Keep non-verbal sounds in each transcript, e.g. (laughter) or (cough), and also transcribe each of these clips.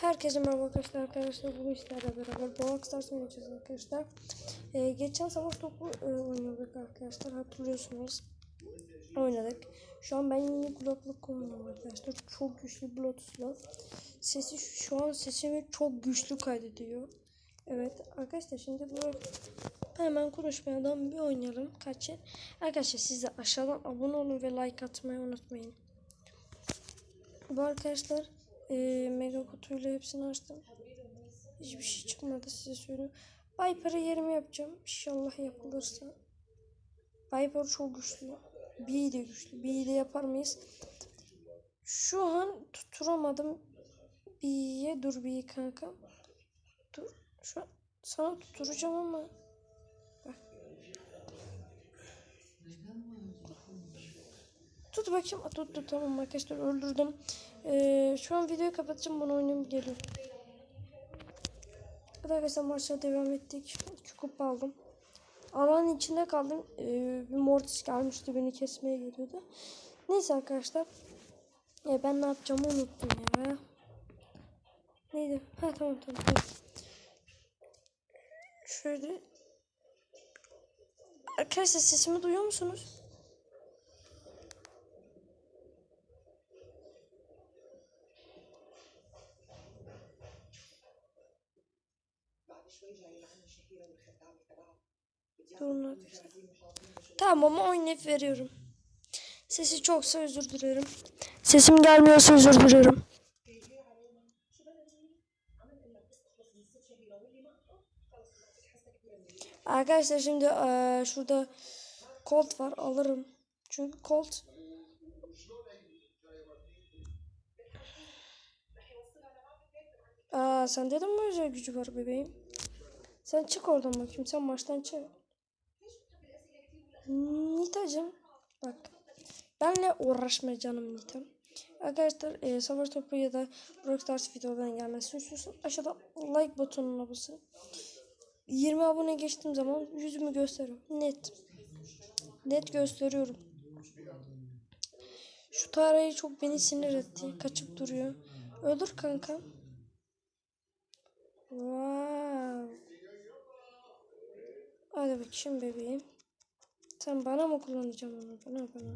Herkese merhaba arkadaşlar arkadaşlar bugün sizlerle beraber Brawl Stars oynayacağız arkadaşlar. Ee, geçen savaş topu e, oynadık arkadaşlar hatırlıyorsunuz. Oynadık. Şu an ben yeni kulaklık kullanıyorum arkadaşlar. Çok güçlü Bluetooth'la. Sesi şu an sesimi çok güçlü kaydediyor. Evet arkadaşlar şimdi bu hemen konuşmadan bir oynayalım. Kaç el? Arkadaşlar siz de aşağıdan abone olun ve like atmayı unutmayın. Bu arkadaşlar e, mega kutuyla hepsini açtım. Hiçbir şey çıkmadı size söyleyeyim. Viper'ı yerime yapacağım. İnşallah yapılırsa. Viper çok güçlü. B'yi de güçlü. B'yi de yapar mıyız? Şu an tutturamadım. B'ye dur B'yi kanka. Dur. Şu an sana tutturacağım ama. Bak. Tut bakayım. Tuttu tamam arkadaşlar öldürdüm. Ee, şu an videoyu kapatacağım. Bunu oynayayım geliyorum. Evet arkadaşlar maçla devam ettik. İki kupa aldım. Alanın içinde kaldım. Ee, bir mortis gelmişti beni kesmeye geliyordu. Neyse arkadaşlar. Ee, ben ne yapacağımı unuttum ya. Neydi? Ha tamam tamam. tamam. Şöyle. Arkadaşlar sesimi duyuyor musunuz? Durun. Tamam ama oynayıp veriyorum. Sesi çoksa özür dilerim. Sesim gelmiyorsa özür dilerim. Arkadaşlar şimdi eee, şurada Colt var alırım. Çünkü Colt Aa sen dedin mi özel gücü var bebeğim? Sen çık oradan bakayım. Sen maçtan çık. Nitacım. Bak. Benle uğraşma canım Nitam. Arkadaşlar e, savaş topu ya da Rockstars videodan gelmesini istiyorsan aşağıda like butonuna basın. 20 abone geçtiğim zaman yüzümü gösteriyorum. Net. Net gösteriyorum. Şu tarayı çok beni sinir etti. Kaçıp duruyor. Öldür kanka. Wow. Hadi bakayım bebeğim. Sen bana mı kullanacaksın onu? Bana bana.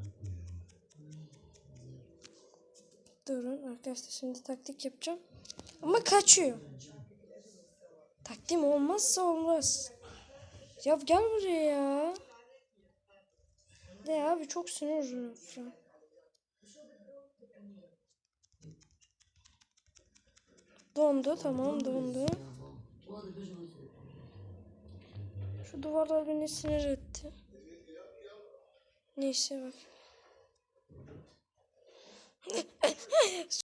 Durun arkadaşlar şimdi taktik yapacağım. Ama kaçıyor. Taktiğim olmazsa olmaz. Ya gel buraya ya. De abi çok sinir an. Dondu tamam dondu. Şu duvarlar beni sinir etti. Neyse bak.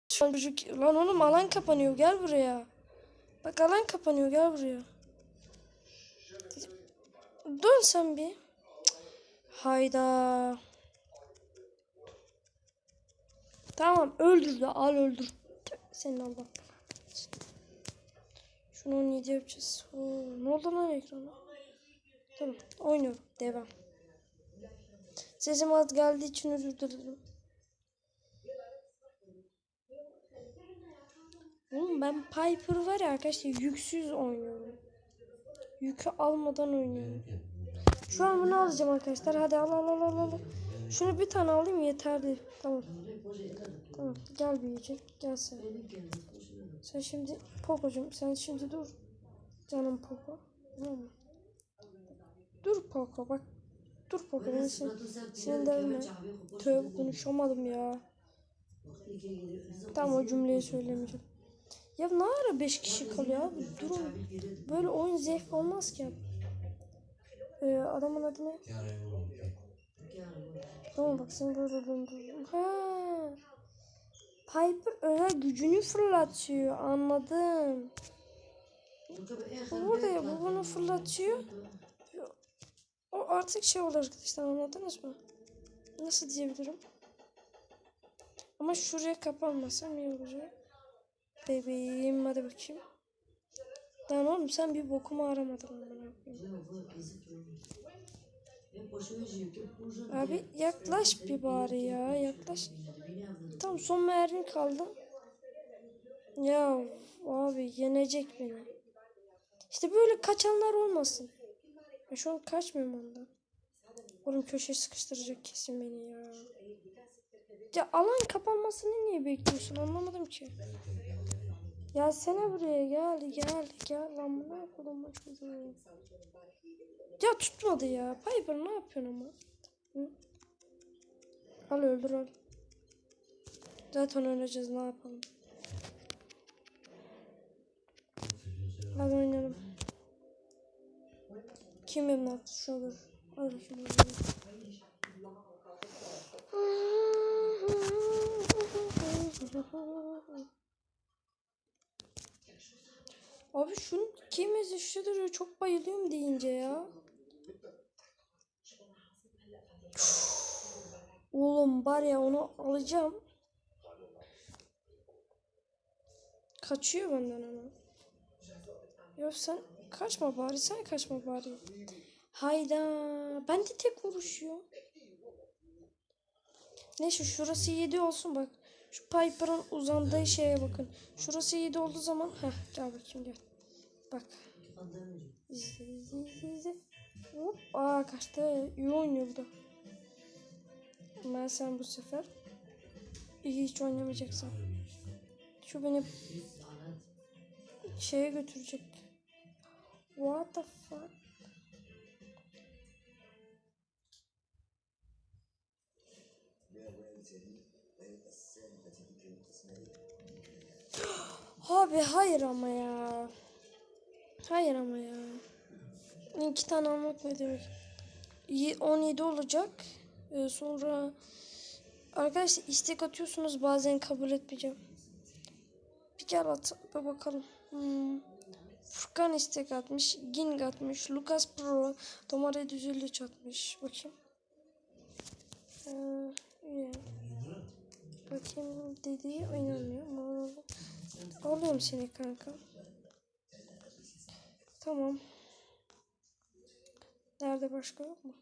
Şu an çocuk... Lan oğlum alan kapanıyor gel buraya. Bak alan kapanıyor gel buraya. Dön sen bir. Hayda. Tamam öldür de al öldür. Senin Allah. Şunu 17 yapacağız. Oo, ne oldu lan ekrana? Tamam oynuyorum. Devam. Sesim az geldiği için özür dilerim. Oğlum ben Piper var ya arkadaşlar yüksüz oynuyorum. Yükü almadan oynuyorum. Şu an bunu alacağım arkadaşlar. Hadi al al al al al. Şunu bir tane alayım yeterli. Tamam. Tamam. Gel büyüyecek. Gel sen. Sen şimdi Poco'cum sen şimdi dur. Canım Poco. Tamam mı? Dur Poco bak. Dur Poco beni sin sinirlenme. Tövbe konuşamadım ya. Tam o cümleyi söylemeyeceğim. Ya ne ara 5 kişi kalıyor abi? Durun. Böyle oyun zevk olmaz ki. Ee, adamın adı ne? Tamam bak seni böyle döndürdüm. Ha. Piper özel gücünü fırlatıyor. Anladım. Bu burada ya bu bunu fırlatıyor. Artık şey olur arkadaşlar anladınız mı? Nasıl diyebilirim? Ama şuraya kapanmasam iyi olacak. Bebeğim hadi bakayım. Lan oğlum sen bir bokumu aramadın koyayım. Abi yaklaş bir bari ya yaklaş. Tamam son mermi kaldı. Ya abi yenecek beni. İşte böyle kaçanlar olmasın. Ben şu an kaçmıyorum ondan. Oğlum köşeye sıkıştıracak kesin beni ya. Ya alan kapanmasını niye bekliyorsun anlamadım ki. Ya sene buraya gel gel gel lan bu ne yapalım bu çocuğu. Ya tutmadı ya. Piper ne yapıyorsun ama? Hı? Al öldür al. Zaten öleceğiz ne yapalım. Hadi oynayalım. Kim emlak şu olur. Şunu Abi şunun kim ezişi duruyor çok bayılıyorum deyince ya. Oğlum var ya onu alacağım. Kaçıyor benden hemen. Yok sen kaçma bari sen kaçma bari. Hayda ben de tek vuruşuyor. Neyse şurası 7 olsun bak. Şu Piper'ın uzandığı şeye bakın. Şurası 7 olduğu zaman heh gel bakayım gel. Bak. İzle izle izle. Hop aa kaçtı. İyi oynuyor bu da. Ben sen bu sefer iyi hiç oynamayacaksın. Şu beni şeye götürecek. What the fuck? Abi hayır ama ya. Hayır ama ya. İki tane almak ne demek? Yi- 17 olacak. Ee, sonra arkadaşlar istek atıyorsunuz bazen kabul etmeyeceğim. Bir gel at bir bakalım. Hmm. Furkan istek atmış. Ging atmış. Lucas Pro. Tomare Düzülüç atmış. Bakayım. Ee. Bakayım dediği oynamıyor. ama Alıyorum seni kanka. Tamam. Nerede başka yok mu?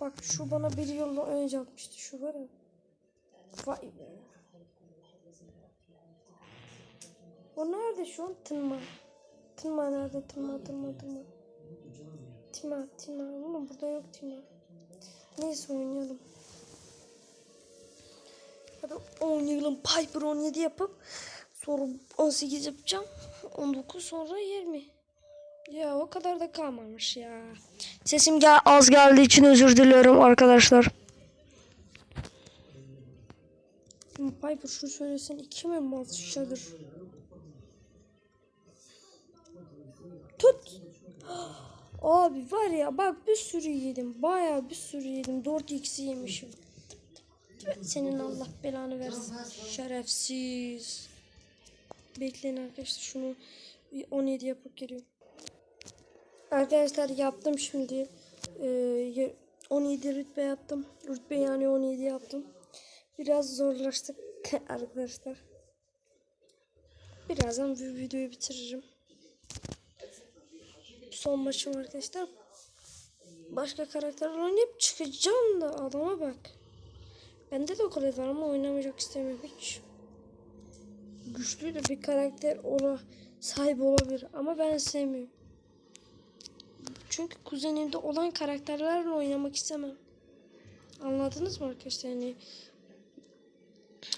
Bak şu bana bir yılla önce atmıştı. Şu var ya. Vay be. O nerede şu an? Tınma. Tınma nerede? Tınma, tınma, tınma. Tima, Tima. Oğlum burada yok Tima. Neyse oynayalım. Hadi oynayalım. Piper 17 yapıp sonra 18 yapacağım. 19 sonra 20. Ya o kadar da kalmamış ya. Sesim gel az geldiği için özür diliyorum arkadaşlar. Piper şu söylesin iki mi mal Tut. Abi var ya bak bir sürü yedim. Bayağı bir sürü yedim. 4x'i yemişim. Senin Allah belanı versin. Şerefsiz. Bekleyin arkadaşlar şunu bir 17 yapıp geliyorum. Arkadaşlar yaptım şimdi. Ee, 17 rütbe yaptım. Rütbe yani 17 yaptım. Biraz zorlaştık (laughs) arkadaşlar. Birazdan videoyu bitiririm. Son maçım arkadaşlar. Başka karakterler oynayıp çıkacağım da adama bak. Bende de o kadar var ama oynamayacak istemiyorum hiç. Güçlü de bir karakter ola sahip olabilir ama ben sevmiyorum. Çünkü kuzenimde olan karakterlerle oynamak istemem. Anladınız mı arkadaşlar? Yani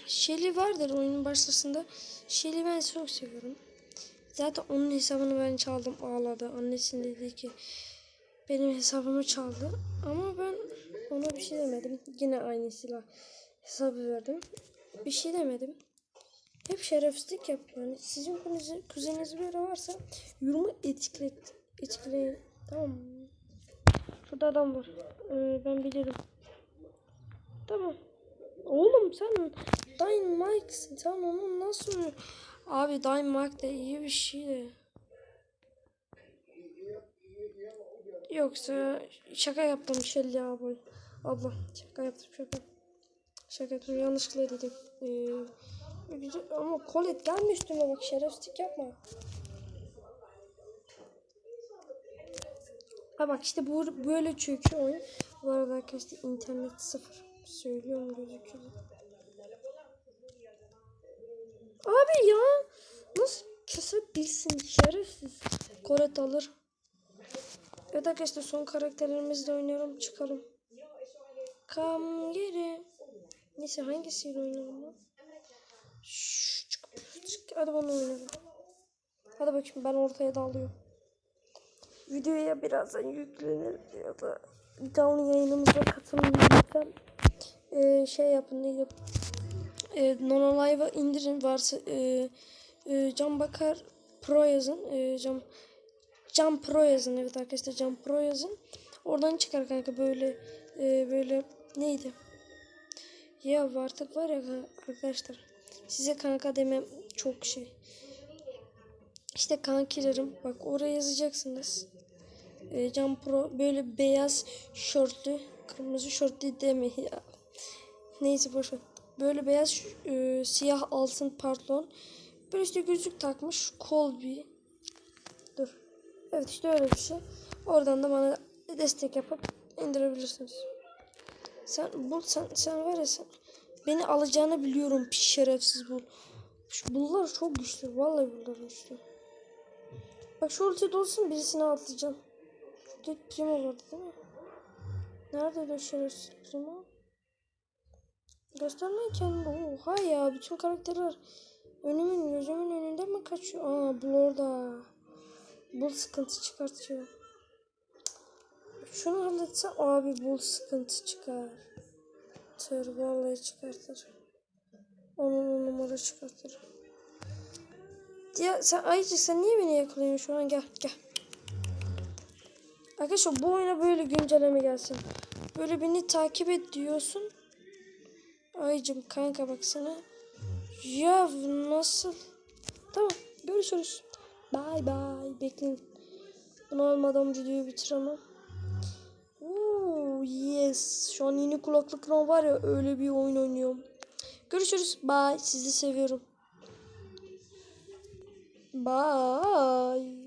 Shelly vardır oyunun başlasında. Shelly ben çok seviyorum. Zaten onun hesabını ben çaldım ağladı. Annesi dedi ki benim hesabımı çaldı. Ama ben ona bir şey demedim. Yine aynı silah hesabı verdim. Bir şey demedim. Hep şerefsizlik yapıyor. Yani sizin kuzeniniz, kuzeniniz böyle varsa yorumu etiklet, etikleyin. Tamam mı? Şurada adam var. Ee, ben bilirim. Tamam. Oğlum sen Dynamite'sin. Sen onu nasıl... Abi Dynamite de iyi bir şey de. Yoksa şaka yaptım Shelly abi. Abla şaka yaptım şaka. Şaka yaptım yanlışlıkla dedim. Ee, ama Colette gelme üstüme bak şerefsizlik yapma. Ha bak işte bu böyle çöküyor oyun. Bu arada arkadaşlar internet sıfır. Söylüyorum gözüküyor. Abi ya nasıl kesebilsin şerefsiz. Koret alır. Evet arkadaşlar son karakterlerimizle oynuyorum. Çıkalım. Kam geri. Neyse hangisiyle oynayalım lan? Çık, çık. Hadi bana oynayalım. Hadi bakayım ben ortaya dalıyorum. Videoya birazdan yüklenir ya da canlı yayınımıza katılın lütfen. Ee, şey yapın neydi? Ee, Nono Live'a indirin varsa e, e, Can Bakar Pro yazın. E, Can, Can Pro yazın evet arkadaşlar Can Pro yazın. Oradan çıkar kanka böyle e, böyle neydi? Ya artık var ya arkadaşlar size kanka demem çok şey. İşte kankilerim bak oraya yazacaksınız. E, Can Pro böyle beyaz şortlu kırmızı şortlu deme ya. Neyse boşver. Böyle beyaz e, siyah altın pantolon. Böyle işte gözlük takmış. Kol bir. Dur. Evet işte öyle bir şey. Oradan da bana destek yapıp indirebilirsiniz. Sen bul sen sen var ya sen beni alacağını biliyorum pis şerefsiz bul. Şu bullar çok güçlü. Vallahi bullar güçlü. Bak şu ulti olsun birisini atlayacağım. Şurada primo vardı değil mi? Nerede o şerefsiz primo? Göstermeyin kendini. Oha ya bütün karakterler önümün gözümün önünde mi kaçıyor? Aa bu orada. Bul sıkıntı çıkartıyor. Şunu halletse abi bul sıkıntı çıkar. Tır vallahi çıkartır. Onun on numara çıkartır. Ya sen Ayıcık sen niye beni yakalıyorsun şu an gel gel. Arkadaşlar bu oyuna böyle güncelleme gelsin. Böyle beni takip et diyorsun. Aycım kanka baksana. Ya nasıl? Tamam görüşürüz. Bye bye. Bekleyin. Bunu olmadan videoyu bitiremem. Oo, yes. Şu an yeni kulaklıkla var ya öyle bir oyun oynuyorum. Görüşürüz. Bye. Sizi seviyorum. Bye.